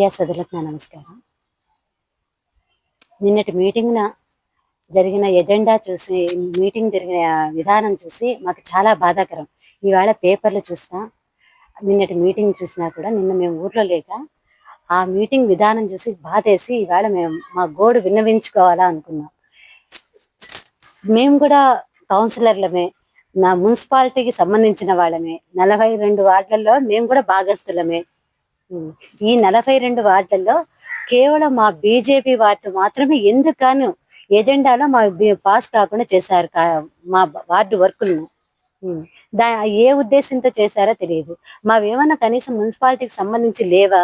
Media సోదరులకు నా నమస్కారం. నిన్నటి మీటింగ్న జరిగిన ఎజెండా చూసి మీటింగ్ జరిగిన విధానం చూసి మాకు చాలా బాధాకరం. ఈవేళ పేపర్లు చూసినా నిన్నటి మీటింగ్ చూసినా కూడా నిన్న మేము ఊర్లో లేక ఆ మీటింగ్ విధానం చూసి బాధేసి ఇవాళ మేము మా గోడు విన్నవించుకోవాలా అనుకున్నాం. మేము కూడా కౌన్సిలర్లమే నా మున్సిపాలిటీకి సంబంధించిన వాళ్ళమే. నలభై రెండు వార్డులలో మేము కూడా భాగస్థులమే. ఈ నలభై రెండు వార్డులలో కేవలం మా బీజేపీ వార్డు మాత్రమే ఎందుకను ఎజెండాలో మా పాస్ కాకుండా చేశారు మా వార్డు వర్కులను దా ఏ ఉద్దేశంతో చేశారో తెలియదు. మావేమన్నా కనీసం మున్సిపాలిటీకి సంబంధించి లేవా?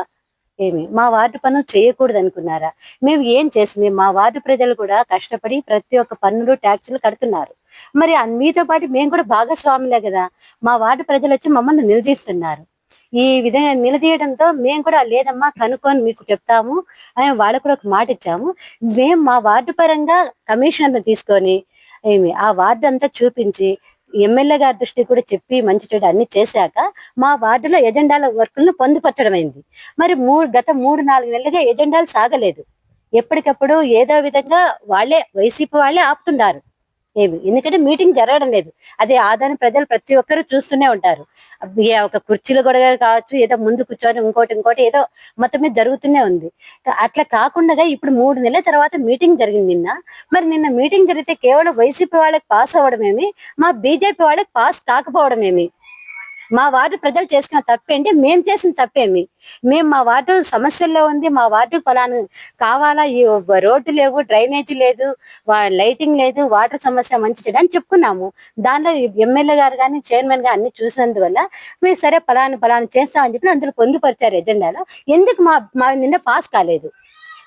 ఏమి? మా వార్డు పనులు చేయకూడదు అనుకున్నారా? మేము ఏం చేసింది మా వార్డు ప్రజలు కూడా కష్టపడి ప్రతి ఒక్క పన్నులు ట్యాక్సులు కడుతున్నారు. మరి మీతో పాటు మేము కూడా భాగస్వాములే కదా. మా వార్డు ప్రజలు వచ్చి మమ్మల్ని నిలదీస్తున్నారు. ఈ విధంగా నిలదీయడంతో మేము కూడా లేదమ్మా కనుక్కొని మీకు చెప్తాము అని వాళ్ళకు కూడా ఒక మాట ఇచ్చాము. మేము మా వార్డు పరంగా కమిషనర్ని తీసుకొని ఏమి ఆ వార్డు అంతా చూపించి ఎమ్మెల్యే గారి దృష్టికి కూడా చెప్పి మంచి చెడు అన్ని చేశాక మా వార్డులో ఎజెండాల వర్కులను పొందుపరచడమైంది అయింది. మరి మూడు గత మూడు నాలుగు నెలలుగా ఎజెండాలు సాగలేదు. ఎప్పటికప్పుడు ఏదో విధంగా వాళ్ళే వైసీపీ వాళ్ళే ఆపుతున్నారు. ఏమి? ఎందుకంటే మీటింగ్ జరగడం లేదు. అదే ఆదాని ప్రజలు ప్రతి ఒక్కరు చూస్తూనే ఉంటారు. ఒక కుర్చీలు కూడా కావచ్చు ఏదో ముందు కూర్చొని ఇంకోటి ఇంకోటి ఏదో మొత్తం మీద జరుగుతూనే ఉంది. అట్లా కాకుండా ఇప్పుడు మూడు నెలల తర్వాత మీటింగ్ జరిగింది నిన్న. మరి నిన్న మీటింగ్ జరిగితే కేవలం వైసీపీ వాళ్ళకి పాస్ అవ్వడమేమి? మా బీజేపీ వాళ్ళకి పాస్ కాకపోవడమేమి? మా వార్డు ప్రజలు చేసిన తప్పేంటి మేము చేసిన తప్పేమి మేము మా వార్డు సమస్యల్లో ఉంది. మా వార్డు ఫలాను కావాలా? ఈ రోడ్డు లేవు డ్రైనేజ్ లేదు వా- లైటింగ్ లేదు వాటర్ సమస్య మంచి చెడు అని చెప్పుకున్నాము. దానిలో ఎమ్మెల్యే గారు కానీ చైర్మన్ గారు అన్ని చూసినందువల్ల మేము సరే ఫలాను ఫలాను చేస్తామని చెప్పి అందులో పొందుపరిచారు ఎజెండాలో. ఎందుకు మా మా నిన్న పాస్ కాలేదు?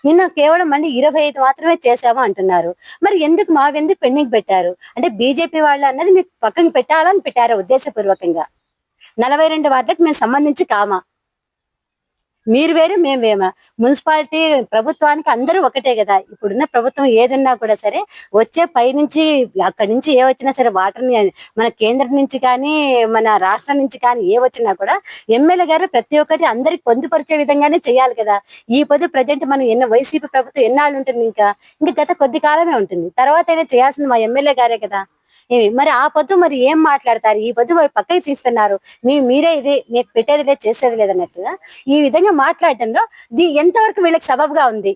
నిన్న కేవలం మళ్ళీ ఇరవై ఐదు మాత్రమే చేసాము అంటున్నారు. మరి ఎందుకు మావెందుకు పెండింగ్ పెట్టారు? అంటే బీజేపీ వాళ్ళు అన్నది మీకు పక్కన పెట్టాలని పెట్టారు ఉద్దేశపూర్వకంగా? నలభై రెండు వార్డులకు మేము సంబంధించి కామా. మీరు వేరు మేము వేమా. మున్సిపాలిటీ ప్రభుత్వానికి అందరూ ఒకటే కదా. ఇప్పుడున్న ప్రభుత్వం ఏదున్నా కూడా సరే వచ్చే పైనుంచి అక్కడి నుంచి ఏ వచ్చినా సరే వాటర్ని మన కేంద్రం నుంచి కానీ మన రాష్ట్రం నుంచి కానీ ఏ వచ్చినా కూడా ఎమ్మెల్యే గారు ప్రతి ఒక్కటి అందరికి పొందుపరిచే విధంగానే చేయాలి కదా. ఈ పొద్దు ప్రజెంట్ మనం ఎన్న వైసీపీ ప్రభుత్వం ఎన్నాళ్ళు ఉంటుంది ఇంకా? ఇంకా గత కొద్ది కాలమే ఉంటుంది. తర్వాత అయినా చేయాల్సింది మా ఎమ్మెల్యే గారే కదా. మరి ఆ పొద్దు మరి ఏం మాట్లాడతారు? ఈ పొద్దు మరి పక్కకి తీస్తున్నారు. మీ మీరే ఇది మీకు పెట్టేది లేదు చేసేది లేదన్నట్టుగా ఈ విధంగా మాట్లాడటంలో దీ ఎంతవరకు వీళ్ళకి సబబుగా ఉంది?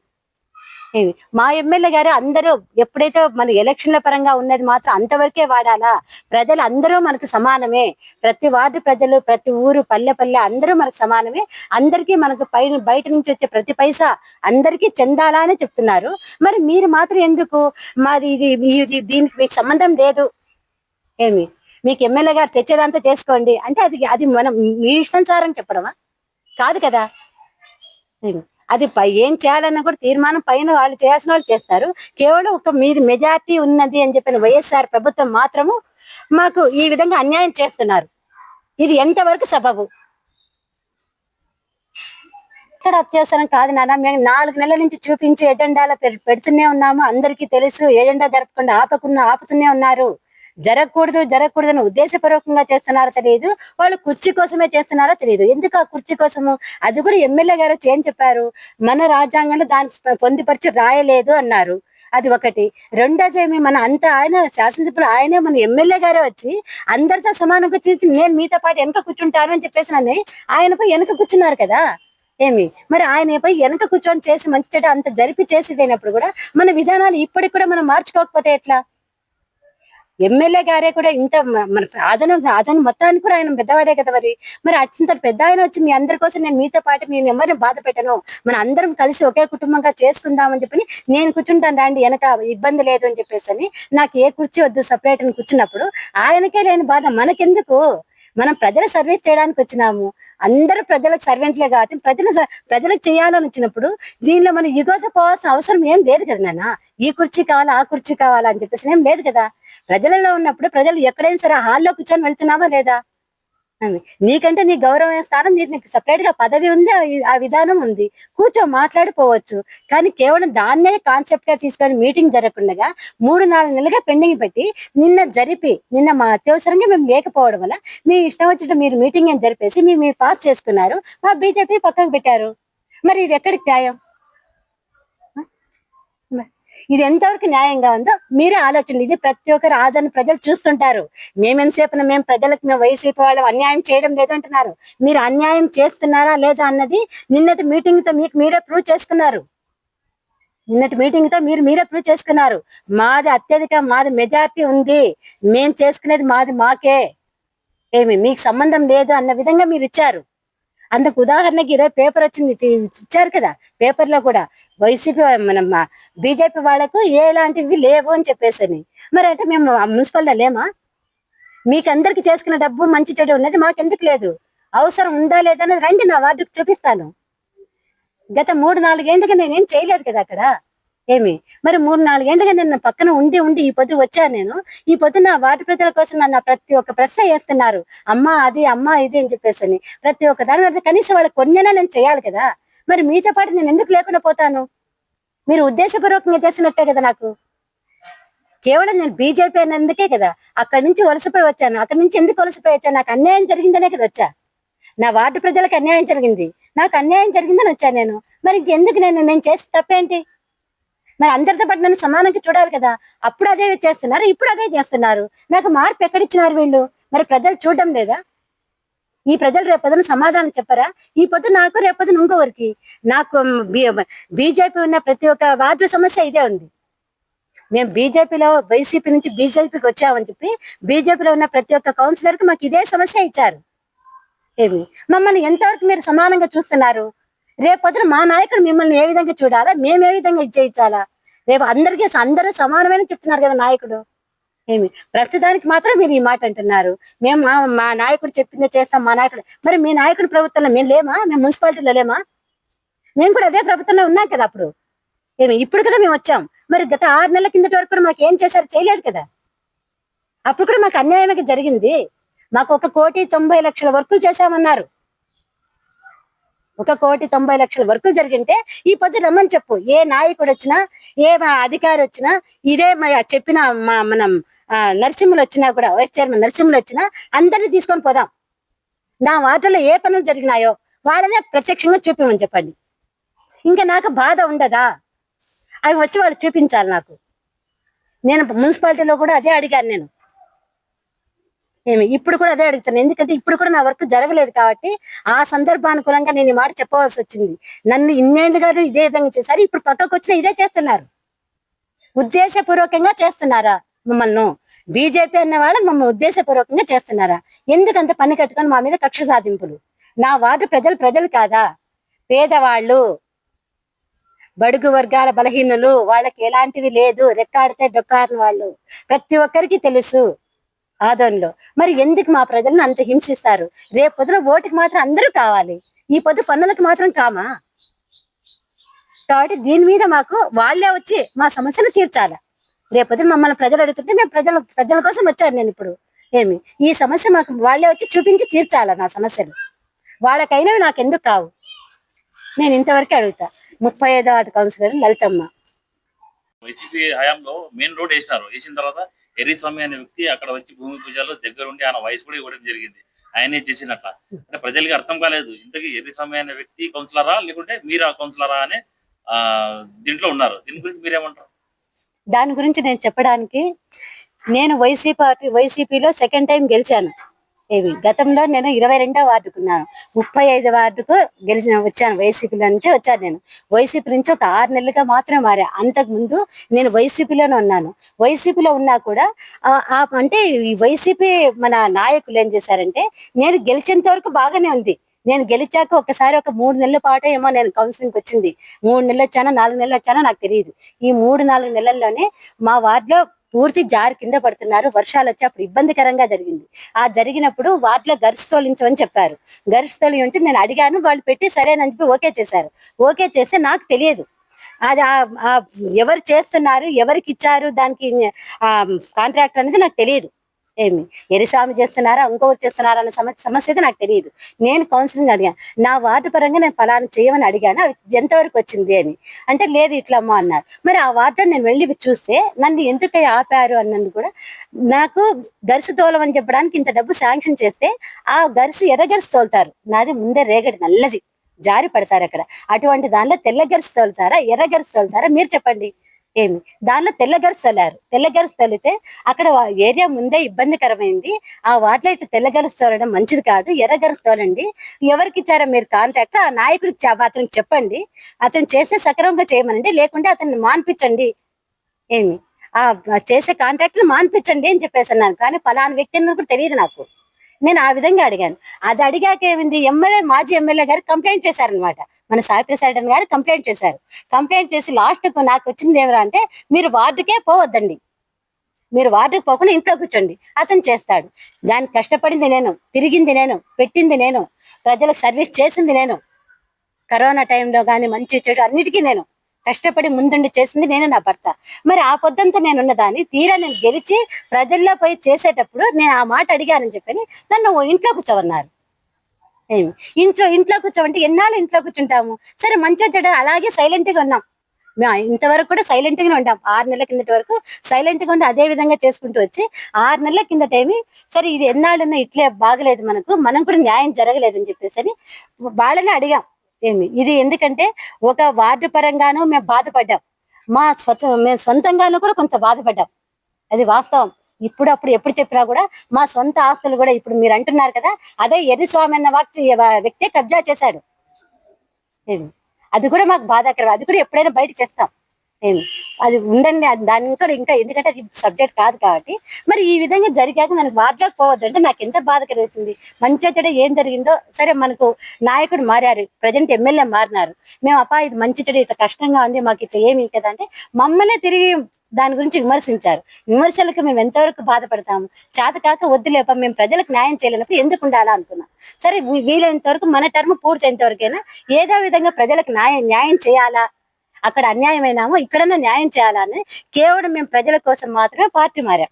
మా ఎమ్మెల్యే గారు అందరూ ఎప్పుడైతే మన ఎలక్షన్ల పరంగా ఉన్నది మాత్రం అంతవరకే వాడాలా? ప్రజలు అందరూ మనకు సమానమే. ప్రతి వార్డు ప్రజలు ప్రతి ఊరు పల్లె పల్లె అందరూ మనకు సమానమే. అందరికీ మనకు పైన బయట నుంచి వచ్చే ప్రతి పైసా అందరికీ చెందాలా అని చెప్తున్నారు. మరి మీరు మాత్రం ఎందుకు? మాది ఇది ఇది దీనికి మీకు సంబంధం లేదు. ఏమి? మీకు ఎమ్మెల్యే గారు తెచ్చేదంతా చేసుకోండి. అంటే అది అది మనం మీ ఇష్టం సారని చెప్పడమా? కాదు కదా. ఏమి? అది పై ఏం చేయాలన్నా కూడా తీర్మానం పైన వాళ్ళు చేయాల్సిన వాళ్ళు చేస్తారు. కేవలం ఒక మీది మెజార్టీ ఉన్నది అని చెప్పిన వైఎస్ఆర్ ప్రభుత్వం మాత్రము మాకు ఈ విధంగా అన్యాయం చేస్తున్నారు. ఇది ఎంతవరకు సబబు? ఇక్కడ అత్యవసరం కాదు నాన్న. మేము నాలుగు నెలల నుంచి చూపించి ఎజెండాలో పెడుతూనే ఉన్నాము. అందరికీ తెలుసు ఎజెండా జరపకుండా ఆపకుండా ఆపుతూనే ఉన్నారు. జరగకూడదు జరగకూడదు అని ఉద్దేశపూర్వకంగా చేస్తున్నారో తెలియదు వాళ్ళు కుర్చీ కోసమే చేస్తున్నారో తెలియదు ఎందుకు ఆ కుర్చీ కోసము? అది కూడా ఎమ్మెల్యే గారు ఏం చెప్పారు. మన రాజ్యాంగంలో దాన్ని పొందుపరిచి రాయలేదు అన్నారు. అది ఒకటి. రెండోది ఏమి? మన అంత ఆయన శాసనసభ్యులు ఆయనే మన ఎమ్మెల్యే గారే వచ్చి అందరితో సమానంగా తీర్చి నేను మీతో పాటు వెనక కూర్చుంటాను అని చెప్పేసి నన్ను ఆయనపై వెనక కూర్చున్నారు కదా? ఏమి? మరి ఆయన పోయి వెనక కూర్చొని చేసి మంచి చెడు అంత జరిపి చేసేదైనప్పుడు కూడా మన విధానాలు ఇప్పటికి కూడా మనం మార్చుకోకపోతే ఎట్లా? ఎమ్మెల్యే గారే కూడా ఇంత మన అదను అదను మొత్తానికి కూడా ఆయన పెద్దవాడే కదా మరి. మరి అంత పెద్ద ఆయన వచ్చి మీ అందరి కోసం నేను మీతో పాటు నేను ఎవరిని బాధ పెట్టను. మన అందరం కలిసి ఒకే కుటుంబంగా చేసుకుందామని చెప్పి నేను కూర్చుంటాను రాండి వెనక ఇబ్బంది లేదు అని చెప్పేసి అని నాకు ఏ కుర్చీ వద్దు సపరేట్ అని కూర్చున్నప్పుడు ఆయనకే లేని బాధ మనకెందుకు? మనం ప్రజల సర్వీస్ చేయడానికి వచ్చినాము. అందరూ ప్రజలకు సర్వెంట్లే కాబట్టి ప్రజల ప్రజలకు చేయాలని వచ్చినప్పుడు దీనిలో మనం యుగత పోవాల్సిన అవసరం ఏం లేదు కదా నాన్న. ఈ కుర్చీ కావాలా ఆ కుర్చీ కావాలా అని చెప్పేసి ఏం లేదు కదా. ప్రజలలో ఉన్నప్పుడు ప్రజలు ఎక్కడైనా సరే హాల్లో కూర్చొని వెళ్తున్నామా లేదా? నీకంటే నీ గౌరవం స్థానం నీకు నీకు సపరేట్గా పదవి ఉంది ఆ- విధానం ఉంది. కూర్చో మాట్లాడుకోవచ్చు కానీ కేవలం దాన్నే కాన్సెప్ట్గా తీసుకొని మీటింగ్ జరగకుండా మూడు నాలుగు నెలలుగా పెండింగ్ పెట్టి నిన్న జరిపి నిన్న మా అత్యవసరంగా మేము లేకపోవడం వల్ల మీ ఇష్టం వచ్చినట్టు మీరు మీటింగ్ అని జరిపేసి మీరు మీరు పాస్ చేసుకున్నారు. మా బీజేపీ పక్కకు పెట్టారు. మరి ఇది ఎక్కడికి న్యాయం? ఇది ఎంతవరకు న్యాయంగా ఉందో మీరే ఆలోచన. ఇది ప్రతి ఒక్కరు ఆదరణ ప్రజలు చూస్తుంటారు. మేమెంతసేపున మేము ప్రజలకు మేము వైసీపీ వాళ్ళు అన్యాయం చేయడం లేదు అంటున్నారు. మీరు అన్యాయం చేస్తున్నారా లేదా అన్నది నిన్నటి మీటింగ్తో మీకు మీరే ప్రూవ్ చేసుకున్నారు. నిన్నటి మీటింగ్తో మీరు మీరే ప్రూవ్ చేసుకున్నారు. మాది అత్యధిక మాది మెజార్టీ ఉంది. మేం చేసుకునేది మాది మాకే. ఏమి మీకు సంబంధం లేదు అన్న విధంగా మీరు ఇచ్చారు. అందుకు ఉదాహరణకి ఈరోజు పేపర్ వచ్చింది ఇచ్చారు కదా. పేపర్లో కూడా వైసీపీ మన బీజేపీ వాళ్ళకు ఎలాంటివి లేవు అని చెప్పేసి మరి అంటే మేము మున్సిపల్లో లేమా? మీకందరికి చేసుకున్న డబ్బు మంచి చెడు ఉన్నది మాకెందుకు లేదు? అవసరం ఉందా లేదా అనేది రండి నా వార్డుకు చూపిస్తాను. గత మూడు నాలుగేండుగా నేనేం చేయలేదు కదా అక్కడ. ఏమి? మరి మూడు నాలుగేండుగా నేను పక్కన ఉండి ఉండి ఈ పొద్దు వచ్చాను నేను. ఈ పొద్దు నా వార్డు ప్రజల కోసం నన్ను ప్రతి ఒక్క ప్రశ్న వేస్తున్నారు. అమ్మా అది అమ్మా ఇది అని చెప్పేసి అని. ప్రతి ఒక్క దాని మీద కనీసం వాళ్ళు కొన్నైనా నేను చేయాలి కదా. మరి మీతో పాటు నేను ఎందుకు లేకుండా పోతాను? మీరు ఉద్దేశపూర్వకంగా చేసినట్టే కదా నాకు. కేవలం నేను బీజేపీ అన్నందుకే కదా. అక్కడి నుంచి వలసపోయి వచ్చాను. అక్కడి నుంచి ఎందుకు వలసపోయి వచ్చాను? నాకు అన్యాయం జరిగిందనే కదా వచ్చా. నా వార్డు ప్రజలకు అన్యాయం జరిగింది. నాకు అన్యాయం జరిగిందని వచ్చాను నేను. మరి ఇంకెందుకు నేను? నేను చేసి తప్పేంటి? మరి అందరితో పాటు నన్ను సమానంగా చూడాలి కదా? అప్పుడు అదే చేస్తున్నారు ఇప్పుడు అదే చేస్తున్నారు. నాకు మార్పు ఎక్కడిచ్చినారు వీళ్ళు? మరి ప్రజలు చూడడం లేదా? ఈ ప్రజలు రేపొద్దున సమాధానం చెప్పరా? ఈ పొద్దు నాకు రేపొద్దున ఇంకొకరికి. నాకు బీజేపీ ఉన్న ప్రతి ఒక్క వార్డు సమస్య ఇదే ఉంది. మేము బీజేపీలో వైసీపీ నుంచి బీజేపీకి వచ్చామని చెప్పి బీజేపీలో ఉన్న ప్రతి ఒక్క కౌన్సిలర్కి మాకు ఇదే సమస్య ఇచ్చారు. ఏమి? మమ్మల్ని ఎంతవరకు మీరు సమానంగా చూస్తున్నారు? రేపొద్దున మా నాయకుడు మిమ్మల్ని ఏ విధంగా చూడాలా? మేము ఏ విధంగా ఇచ్చేయించాలా? రేపు అందరికీ అందరూ సమానమైన చెప్తున్నారు కదా నాయకుడు. ఏమి? ప్రస్తుతానికి మాత్రం మీరు ఈ మాట అంటున్నారు. మేము మా నాయకుడు చెప్పిందే చేస్తాం మా నాయకుడు. మరి మీ నాయకుడు ప్రభుత్వంలో మేము లేమా? మేము మున్సిపాలిటీలో లేమా? మేము కూడా అదే ప్రభుత్వంలో ఉన్నాం కదా అప్పుడు. ఏమి? ఇప్పుడు కదా మేము వచ్చాం. మరి గత ఆరు నెలల కిందటి వరకు కూడా మాకు ఏం చేశారు చేయలేదు కదా. అప్పుడు కూడా మాకు అన్యాయమే జరిగింది. మాకు ఒక కోటి తొంభై లక్షల వర్కులు చేశామన్నారు. ఒక కోటి తొంభై లక్షల వర్కులు జరిగింటే ఈ పొద్దు రమ్మని చెప్పు. ఏ నాయకుడు వచ్చినా ఏ అధికారి వచ్చినా ఇదే చెప్పిన మా మనం నరసింహులు వచ్చినా కూడా వైస్ చైర్మన్ నరసింహులు వచ్చినా అందరినీ తీసుకొని పోదాం. నా వార్డులో ఏ పనులు జరిగినాయో వాళ్ళనే ప్రత్యక్షంగా చూపించమని చెప్పండి. ఇంకా నాకు బాధ ఉండదా? అవి వచ్చి వాళ్ళు చూపించాలి నాకు. నేను మున్సిపాలిటీలో కూడా అదే అడిగాను నేను. ఏమి? ఇప్పుడు కూడా అదే అడుగుతాను ఎందుకంటే ఇప్పుడు కూడా నా వర్క్ జరగలేదు కాబట్టి ఆ సందర్భానుకూలంగా నేను ఈ మాట చెప్పవలసి వచ్చింది. నన్ను ఇన్నేళ్ళుగా ఇదే విధంగా చేశారు. ఇప్పుడు పక్కకు వచ్చిన ఇదే చేస్తున్నారు. ఉద్దేశపూర్వకంగా చేస్తున్నారా మమ్మల్ని? బీజేపీ అన్న వాళ్ళు మమ్మల్ని ఉద్దేశపూర్వకంగా చేస్తున్నారా? ఎందుకంత పని కట్టుకొని మా మీద కక్ష సాధింపులు? నా వార్డు ప్రజలు ప్రజలు కాదా? పేదవాళ్ళు బడుగు వర్గాల బలహీనులు వాళ్ళకి ఎలాంటివి లేదు. రెక్కాడితే డొక్కారిన వాళ్ళు. ప్రతి ఒక్కరికి తెలుసు. ఆదోన్లో. మరి ఎందుకు మా ప్రజలను అంత హింసిస్తారు? రేపు పొద్దున ఓటుకి మాత్రం అందరూ కావాలి. ఈ పొద్దు పన్నులకు మాత్రం కామా? కాబట్టి దీని మీద మాకు వాళ్ళే వచ్చి మా సమస్యను తీర్చాలి? రేపొద్దున మమ్మల్ని ప్రజలు అడుగుతుంటే మేము ప్రజల ప్రజల కోసం వచ్చాను నేను ఇప్పుడు. ఏమి? ఈ సమస్య మాకు వాళ్ళే వచ్చి చూపించి తీర్చాలా నా సమస్యలు వాళ్ళకైనవి నాకు ఎందుకు కావు? నేను ఇంతవరకు అడుగుతా. ముప్పై ఐదో వార్డు కౌన్సిలర్ లలితమ్మ. వైసీపీ హయాంలో మెయిన్ రోడ్ వేసినారు. వేసిన తర్వాత ఎర్రిస్వామి అనే వ్యక్తి అక్కడ వచ్చి భూమి పూజలో దగ్గర ఉండి ఆయన వయసు కూడా ఇవ్వడం జరిగింది. ఆయనే చేసినట్ట అంటే ప్రజలకి అర్థం కాలేదు. ఇంతకీ ఎర్రిస్వామి అనే వ్యక్తి కౌన్సిలరా? లేకుంటే మీరు కౌన్సిలరా అనే ఆ దీంట్లో ఉన్నారు. దీని గురించి మీరేమంటారు? దాని గురించి నేను చెప్పడానికి నేను వైసీపీ పార్టీ వైసీపీలో సెకండ్ టైం గెలిచాను. ఇవి గతంలో నేను ఇరవై రెండో వార్డుకున్నాను. ముప్పై ఐదు వార్డుకు గెలిచిన వచ్చాను వైసీపీలో నుంచి వచ్చాను నేను. వైసీపీ నుంచి ఒక ఆరు నెలలుగా మాత్రం మారా అంతకు ముందు నేను వైసీపీలోనే ఉన్నాను. వైసీపీలో ఉన్నా కూడా అంటే ఈ వైసీపీ మన నాయకులు ఏం చేశారంటే నేను గెలిచేంత వరకు బాగానే ఉంది. నేను గెలిచాక ఒకసారి ఒక మూడు నెలల పాటు ఏమో నేను కౌన్సిలింగ్ వచ్చింది. మూడు నెలలు వచ్చానో నాలుగు నెలలు వచ్చానో నాకు తెలియదు ఈ మూడు నాలుగు నెలల్లోనే మా వార్డులో పూర్తి జారి కింద పడుతున్నారు. వర్షాలు వచ్చి అప్పుడు ఇబ్బందికరంగా జరిగింది. ఆ జరిగినప్పుడు వార్డులో గరిసి తోలించమని చెప్పారు. గరిసి తోలించి నేను అడిగాను వాళ్ళు పెట్టి సరేనని చెప్పి ఓకే చేశారు. ఓకే చేస్తే నాకు తెలియదు. అది ఎవరు చేస్తున్నారు ఎవరికి ఇచ్చారు దానికి కాంట్రాక్ట్ అనేది నాకు తెలియదు. ఏమి? ఎరిస్వామి చేస్తున్నారా? ఇంకొకరు చేస్తున్నారా అన్న సమస్య సమస్య అయితే నాకు తెలియదు. నేను కౌన్సిలింగ్ అడిగాను. నా వార్డు పరంగా నేను ఫలానా చేయమని అడిగాను. అవి ఎంతవరకు వచ్చింది అని. అంటే లేదు ఇట్లా అమ్మ అన్నారు. మరి ఆ వార్డు నేను వెళ్ళి చూస్తే నన్ను ఎందుకై ఆపారు అన్నది కూడా నాకు గరిసి తోలం అని చెప్పడానికి ఇంత డబ్బు శాంక్షన్ చేస్తే ఆ గరిసి ఎర్ర గరిసి తోలుతారు. నాది ముందే రేగడి నల్లది. జారి పడతారు అక్కడ. అటువంటి దానిలో తెల్ల గరిసి తోలుతారా? ఎర్ర గరిసి తోలుతారా? మీరు చెప్పండి. ఏమి? దానిలో తెల్ల గరిసి తోలారు తెల్ల అక్కడ ఏరియా ముందే ఇబ్బందికరమైంది. ఆ వాటిలో ఇట్లా తెల్ల తోలడం మంచిది కాదు. ఎర్ర తోలండి ఎవరికి ఇచ్చారో మీరు కాంట్రాక్ట్ ఆ నాయకుడికి అతనికి చెప్పండి. అతను చేస్తే సక్రమంగా చేయమనండి. లేకుంటే అతన్ని మాన్పించండి. ఏమి? ఆ చేసే కాంట్రాక్ట్ మాన్పించండి అని చెప్పేసి అన్నాను. కానీ ఫలానా వ్యక్తి అని కూడా తెలియదు నాకు. నేను ఆ విధంగా అడిగాను. అది అడిగాక ఏమింది? ఎమ్మెల్యే మాజీ ఎమ్మెల్యే గారు కంప్లైంట్ చేశారనమాట మన సాయి ప్రసాద్ గారు కంప్లైంట్ చేశారు. కంప్లైంట్ చేసి లాస్ట్కు నాకు వచ్చింది ఏమరా అంటే మీరు వార్డుకే పోవద్దండి. మీరు వార్డుకు పోకుండా ఇంట్లో కూర్చోండి. అతను చేస్తాడు. దానికి కష్టపడింది నేను తిరిగింది నేను పెట్టింది నేను ప్రజలకు సర్వీస్ చేసింది నేను. కరోనా టైంలో కానీ మంచి చెడు అన్నిటికీ నేను కష్టపడి ముందుండి చేసింది నేను నా భర్త. మరి ఆ పొద్దంతా నేను ఉన్నదాన్ని తీరా నేను గెలిచి ప్రజల్లో పోయి చేసేటప్పుడు నేను ఆ మాట అడిగానని చెప్పని నన్ను ఓ ఇంట్లో కూర్చోవన్నారు ఇంట్లో ఇంట్లో కూర్చోమంటే ఎన్నాళ్ళు ఇంట్లో కూర్చుంటాము? సరే మంచిగా చెడ్డ అలాగే సైలెంట్గా ఉన్నాం. మేము ఇంతవరకు కూడా సైలెంట్ గానే ఉంటాం. ఆరు నెలల కిందటి వరకు సైలెంట్గా ఉండి అదే విధంగా చేసుకుంటూ వచ్చి ఆరు నెలల కిందట ఏమి? సరే ఇది ఎన్నాళ్ళున్నా ఇట్లే బాగలేదు మనకు. మనం కూడా న్యాయం జరగలేదు అని చెప్పేసి అని వాళ్ళని అడిగాం. ఏమి? ఇది ఎందుకంటే ఒక వార్డు పరంగాను మేము బాధపడ్డాం. మా స్వత మేము సొంతంగాను కూడా కొంత బాధపడ్డాం. అది వాస్తవం. ఇప్పుడు అప్పుడు ఎప్పుడు చెప్పినా కూడా మా సొంత ఆస్తులు కూడా ఇప్పుడు మీరు అంటున్నారు కదా అదే ఎర్రి స్వామి అన్న వ్యక్తి వ్యక్తే కబ్జా చేశాడు. అది కూడా మాకు బాధాకరం. అది కూడా ఎప్పుడైనా బయట చేస్తాం. నేను. అది ఉండండి అది దాని కూడా ఇంకా ఎందుకంటే అది సబ్జెక్ట్ కాదు కాబట్టి. మరి ఈ విధంగా జరిగాక మనకు వార్డులోకి పోవద్దు అంటే నాకు ఎంత బాధ కలుగుతుంది. మంచిగా చెడ ఏం జరిగిందో సరే మనకు నాయకుడు మారారు ప్రజెంట్ ఎమ్మెల్యే మారినారు. మేము అప్పా ఇది మంచి చెడు ఇట్లా కష్టంగా ఉంది మాకు ఇట్లా ఏమి కదా అంటే మమ్మల్ని తిరిగి దాని గురించి విమర్శించారు. విమర్శలకు మేము ఎంతవరకు బాధపడతాము? చేత కాక వద్దులేప మేము ప్రజలకు న్యాయం చేయలేనప్పుడు ఎందుకు ఉండాలా అనుకున్నాం. సరే వీలైనంత వరకు మన టర్మ్ పూర్తయినంత వరకైనా ఏదో విధంగా ప్రజలకు న్యాయం న్యాయం చేయాలా? అక్కడ అన్యాయమైనామో ఇక్కడన్నా న్యాయం చేయాలని కేవలం మేము ప్రజల కోసం మాత్రమే పార్టీ మారాం.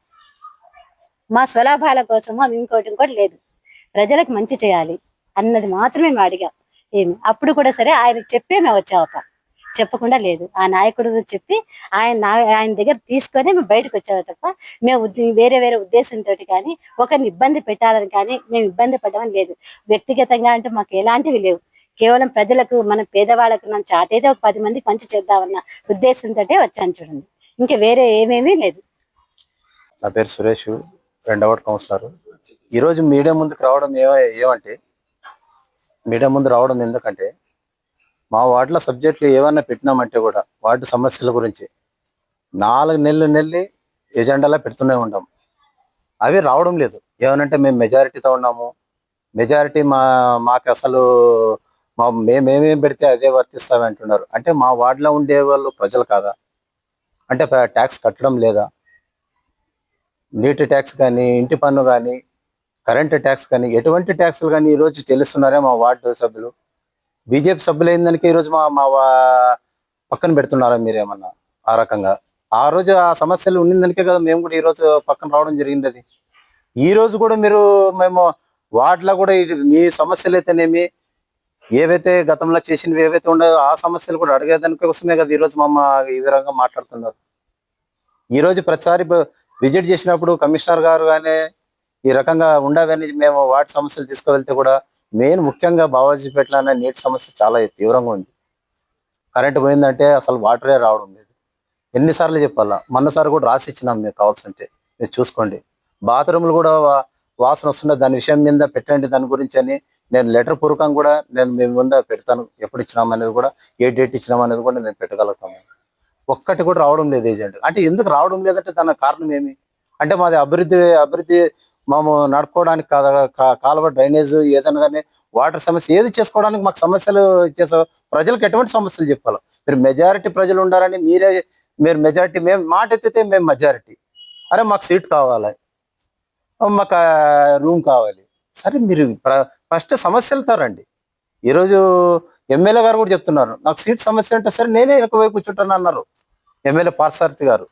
మా స్వలాభాల కోసమో ఇంకోటి ఇంకోటి లేదు. ప్రజలకు మంచి చేయాలి అన్నది మాత్రమే మేము అడిగాం. ఏమి? అప్పుడు కూడా సరే ఆయనకు చెప్పే మేము వచ్చావప్ప చెప్పకుండా లేదు. ఆ నాయకుడు చెప్పి ఆయన ఆయన దగ్గర తీసుకొని మేము బయటకు వచ్చాము తప్ప మేము వేరే వేరే ఉద్దేశంతో కానీ ఒకరిని ఇబ్బంది పెట్టాలని కానీ మేము ఇబ్బంది పడమని లేదు. వ్యక్తిగతంగా అంటే మాకు ఎలాంటివి లేవు. కేవలం ప్రజలకు మన పేదవాళ్ళకు మనం చాతైతే ఒక పది మందికి మంచి చేద్దామన్న ఉద్దేశంతో వచ్చాను చూడండి. ఇంకా వేరే ఏమేమీ లేదు. నా పేరు సురేష్ రెండవ వార్డ్ కౌన్సిలర్. ఈరోజు మీడియా ముందుకు రావడం ఏ ఏమంటే మీడియా ముందు రావడం ఎందుకంటే మా వార్డులో సబ్జెక్టులు ఏమన్నా పెట్టినామంటే కూడా వార్డు సమస్యల గురించి నాలుగు నెలలు నెల్లి ఎజెండాలా పెడుతూనే ఉంటాం అవి రావడం లేదు. ఏమనంటే మేము మెజారిటీతో ఉన్నాము. మెజారిటీ మా మాకు అసలు మా మేమేమేం పెడితే అదే వర్తిస్తావి అంటున్నారు అంటే మా వార్డులో ఉండే వాళ్ళు ప్రజలు కాదా? అంటే ట్యాక్స్ కట్టడం లేదా? నీటి ట్యాక్స్ కానీ ఇంటి పన్ను కానీ కరెంటు ట్యాక్స్ కానీ ఎటువంటి ట్యాక్స్లు కానీ ఈరోజు చెల్లిస్తున్నారే మా వార్డు సభ్యులు? బీజేపీ సభ్యులు అయిందానికి ఈరోజు మా మా వా- పక్కన పెడుతున్నారా మీరేమన్నా? ఆ రకంగా. ఆ రోజు ఆ సమస్యలు ఉన్నదానికే కదా మేము కూడా ఈరోజు పక్కన రావడం జరిగింది అది. ఈ రోజు కూడా మీరు మేము వార్డులో కూడా మీ సమస్యలు అయితేనేమి ఏవైతే గతంలో చేసినవి ఏవైతే ఉన్నాయో ఆ సమస్యలు కూడా అడిగేదానికి కోసమే కదా ఈ రోజు మమ్మ ఈ విధంగా మాట్లాడుతున్నారు. ఈ రోజు ప్రతిసారి విజిట్ చేసినప్పుడు కమిషనర్ గారు కానీ ఈ రకంగా ఉండవని మేము వాటి సమస్యలు తీసుకువెళ్తే కూడా మెయిన్ ముఖ్యంగా బావాజీపేటలో అనే నీటి సమస్య చాలా తీవ్రంగా ఉంది. కరెంట్ పోయిందంటే అసలు వాటరే రావడం లేదు. ఎన్నిసార్లు చెప్పాలా? మొన్నసారి కూడా రాసి ఇచ్చినాం మీకు కావాల్సింటే మీరు చూసుకోండి. బాత్రూమ్లు కూడా వా- వాసన వస్తున్న దాని విషయం మీద పెట్టండి దాని గురించి అని నేను లెటర్ పూర్వకంగా కూడా నేను మీ ముందు పెడతాను ఎప్పుడు ఇచ్చినాం అనేది కూడా ఏ డేట్ ఇచ్చినాం అనేది కూడా నేను పెట్టగలుగుతాము ఒక్కటి కూడా రావడం లేదు ఏజెంట్. అంటే ఎందుకు రావడం లేదంటే దాని కారణం ఏమి? అంటే మాది అభివృద్ధి అభివృద్ధి మేము నడుపుకోవడానికి కాలువ డ్రైనేజ్ ఏదైనా కానీ వాటర్ సమస్య ఏది చేసుకోవడానికి మాకు సమస్యలు చేసే ప్రజలకు ఎటువంటి సమస్యలు చెప్పాలి? మీరు మెజారిటీ ప్రజలు ఉండాలని మీరే మీరు మెజారిటీ మేము మాట ఎత్తితే మేము మెజారిటీ. అరే మాకు సీట్ కావాలి. మాకు రూమ్ కావాలి. సరే మీరు ఫస్ట్ సమస్యలతో రండి. ఈరోజు ఎమ్మెల్యే గారు కూడా చెప్తున్నారు నాకు సీట్ సమస్య అంటే సరే నేనే వెనక పోయి కూర్చుంటాను అన్నారు ఎమ్మెల్యే పార్సారథి గారు.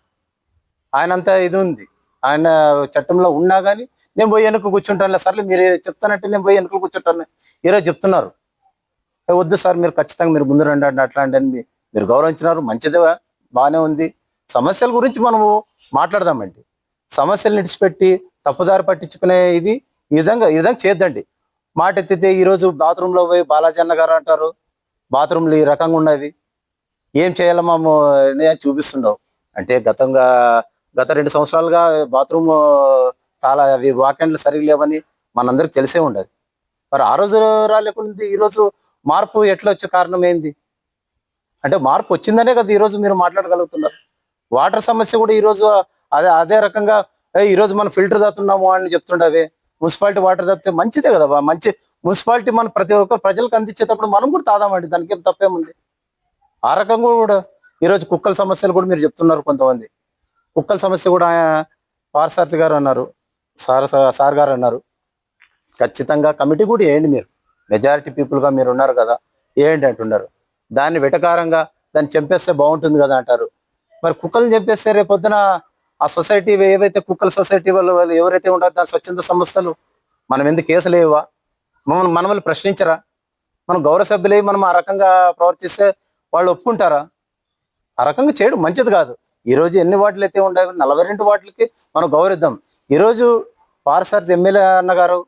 ఆయన అంతా ఇది ఉంది. ఆయన చట్టంలో ఉన్నా కానీ నేను పోయి వెనుక కూర్చుంటాను సర్లే మీరు చెప్తానంటే నేను పోయి వెనుక కూర్చుంటాను ఈరోజు చెప్తున్నారు. వద్దు సార్ మీరు ఖచ్చితంగా మీరు ముందు రండి అంటే అట్లా అంటే అని మీరు గౌరవించినారు మంచిదే బాగానే ఉంది. సమస్యల గురించి మనము మాట్లాడదామండి. సమస్యలు నిడిచిపెట్టి తప్పుదారి పట్టించుకునే ఇది ఈ విధంగా ఈ విధంగా చేద్దండి మాట ఎత్తితే ఈ రోజు బాత్రూమ్లో పోయి బాలాజీ అన్న గారు అంటారు బాత్రూంలు ఈ రకంగా ఉన్నవి. ఏం చేయాలో మేము చూపిస్తుండవు. అంటే గతంగా గత రెండు సంవత్సరాలుగా బాత్రూమ్ చాలా అవి వాకెండ్లు సరిగ్గా లేవని మనందరికి తెలిసే ఉండదు. మరి ఆ రోజు రాలేకుండా ఈ రోజు మార్పు ఎట్లా వచ్చే కారణం ఏంది? అంటే మార్పు వచ్చిందనే కదా ఈ రోజు మీరు మాట్లాడగలుగుతున్నారు. వాటర్ సమస్య కూడా ఈ రోజు అదే అదే రకంగా ఈరోజు ఈ రోజు మనం ఫిల్టర్ దాతున్నాము అని చెప్తుండవే. మున్సిపాలిటీ వాటర్ తప్పితే మంచిదే కదా మంచి మున్సిపాలిటీ మనం ప్రతి ఒక్క ప్రజలకు అందించేటప్పుడు మనం కూడా తాదామండి దానికి ఏం తప్పేముంది? ఆ రకంగా కూడా ఈరోజు కుక్కల సమస్యలు కూడా మీరు చెప్తున్నారు కొంతమంది. కుక్కల సమస్య కూడా పార్సార్థి గారు అన్నారు. సార్ సార్ గారు అన్నారు. ఖచ్చితంగా కమిటీ కూడా వేయండి మీరు. మెజారిటీ పీపుల్గా మీరు ఉన్నారు కదా ఏంటి అంటున్నారు. దాన్ని వెటకారంగా దాన్ని చంపేస్తే బాగుంటుంది కదా అంటారు. మరి కుక్కల్ని చంపేస్తే రేపొద్దున ఆ సొసైటీ ఏవైతే కుక్కల సొసైటీ వాళ్ళు వాళ్ళు ఎవరైతే ఉంటారో దాని స్వచ్ఛంద సంస్థలు మనం ఎందుకు కేసులు లేవా? మనం ప్రశ్నించరా? మనం గౌరవ సభ్యులే మనం ఆ రకంగా ప్రవర్తిస్తే వాళ్ళు ఒప్పుకుంటారా? ఆ రకంగా చేయడం మంచిది కాదు. ఈ రోజు ఎన్ని వాటిలు అయితే ఉండవు నలభై రెండు వాటిలకి మనం గౌరవిద్దాం. ఈ రోజు పారసారథి ఎమ్మెల్యే అన్న గారు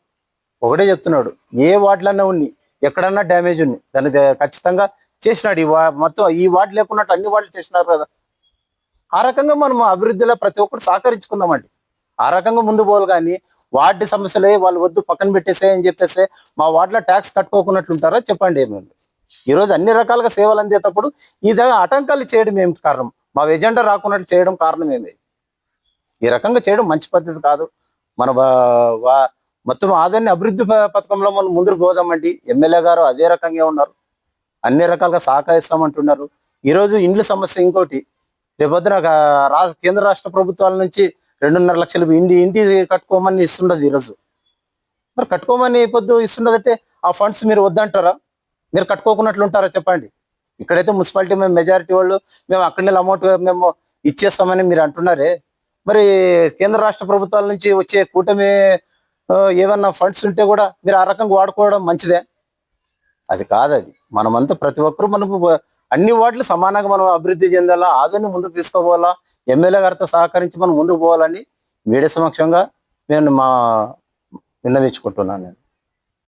ఒకటే చెప్తున్నాడు ఏ వాటిలన్నా ఉన్ని ఎక్కడన్నా డ్యామేజ్ ఉంది దాన్ని ఖచ్చితంగా చేసినాడు. ఈ వా మొత్తం ఈ వాటి లేకున్నట్టు అన్ని వాటిలు చేసినారు కదా. ఆ రకంగా మనం అభివృద్ధిలో ప్రతి ఒక్కరు సహకరించుకుందామండి. ఆ రకంగా ముందు పోవాలి కానీ వార్డు సమస్యలే వాళ్ళు వద్దు పక్కన పెట్టేసే అని చెప్పేసి మా వాటిలో ట్యాక్స్ కట్టుకోకున్నట్లుంటారా చెప్పండి ఏమేమి? ఈ రోజు అన్ని రకాలుగా సేవలు అందేటప్పుడు ఈ దగ్గర ఆటంకాలు చేయడం ఏమి కారణం? మా ఎజెండా రాకున్నట్లు చేయడం కారణం ఏమి? ఈ రకంగా చేయడం మంచి పద్ధతి కాదు. మన వా- వా- మొత్తం ఆదాన్ని అభివృద్ధి పథకంలో మనం ముందుకు పోదామండి. ఎమ్మెల్యే గారు అదే రకంగా ఉన్నారు. అన్ని రకాలుగా సహకరిస్తామంటున్నారు. ఈ రోజు ఇండ్ల సమస్య ఇంకోటి. రేపొద్దున ఒక రా కేంద్ర రాష్ట్ర ప్రభుత్వాల నుంచి రెండున్నర లక్షలు ఇంటి ఇంటి కట్టుకోమని ఇస్తుండదు ఈరోజు. మరి కట్టుకోమని పొద్దు ఇస్తుండదంటే ఆ ఫండ్స్ మీరు వద్దంటారా? మీరు కట్టుకోకున్నట్లు ఉంటారా చెప్పండి. ఇక్కడైతే మున్సిపాలిటీ మేము మెజారిటీ వాళ్ళు మేము అక్కడి అమౌంట్ మేము ఇచ్చేస్తామని మీరు అంటున్నారే. మరి కేంద్ర రాష్ట్ర ప్రభుత్వాల నుంచి వచ్చే కూటమి ఏమన్నా ఫండ్స్ ఉంటే కూడా మీరు ఆ రకంగా వాడుకోవడం మంచిదే. అది కాదు అది మనమంతా ప్రతి ఒక్కరూ మనము అన్ని వాటిలో సమానంగా మనం అభివృద్ధి చెందాలా ఆదరణ ముందుకు తీసుకోవాలా ఎమ్మెల్యే గారితో సహకరించి మనం ముందుకు పోవాలని మీడియా సమక్షంగా నేను మా విన్నవించుకుంటున్నాను నేను.